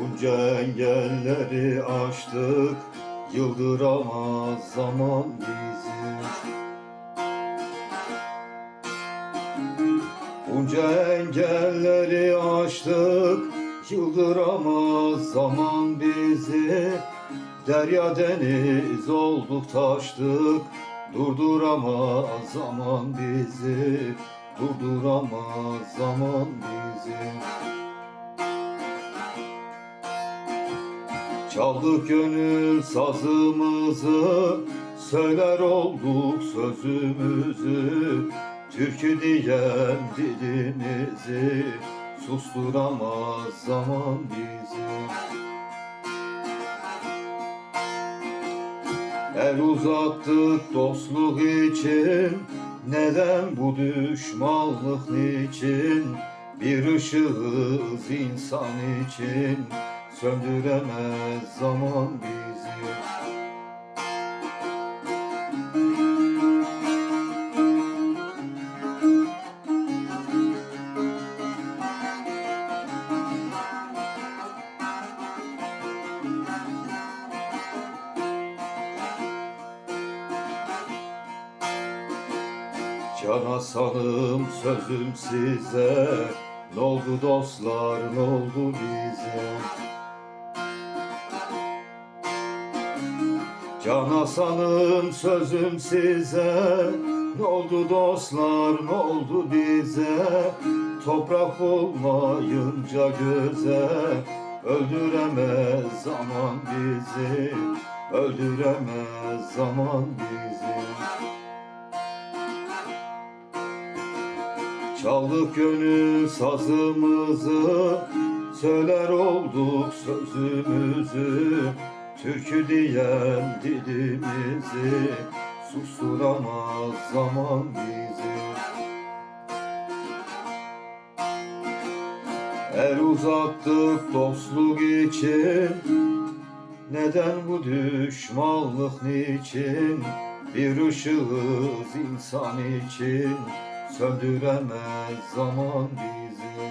Bunca engelleri aştık Yıldıramaz zaman bizi Bunca engelleri aştık Yıldıramaz zaman bizi. Derya deniz olduk taştık Durduramaz zaman bizi. Durduramaz zaman bizi Çaldık gönül sazımızı Söyler olduk sözümüzü Türkü diyen dilimizi Susturamaz zaman bizi. El uzattık dostluk için Neden bu düşmanlık niçin Bir ışığız insan için Söndüremez zaman bizi. Cana sanım sözüm size. Ne oldu dostlar ne oldu bize Cana sanım sözüm size. Ne oldu dostlar ne oldu bize? Toprak olmayınca göze. Öldüremez zaman bizi. Öldüremez zaman bizi. Çaldık gönül sazımızı. Söyler olduk sözümüzü Türkü diyen dilimizi Susturamaz zaman bizi. El uzattık dostluk için Neden bu düşmanlık niçin? Bir ışığız insan için Söndüremez zaman bizi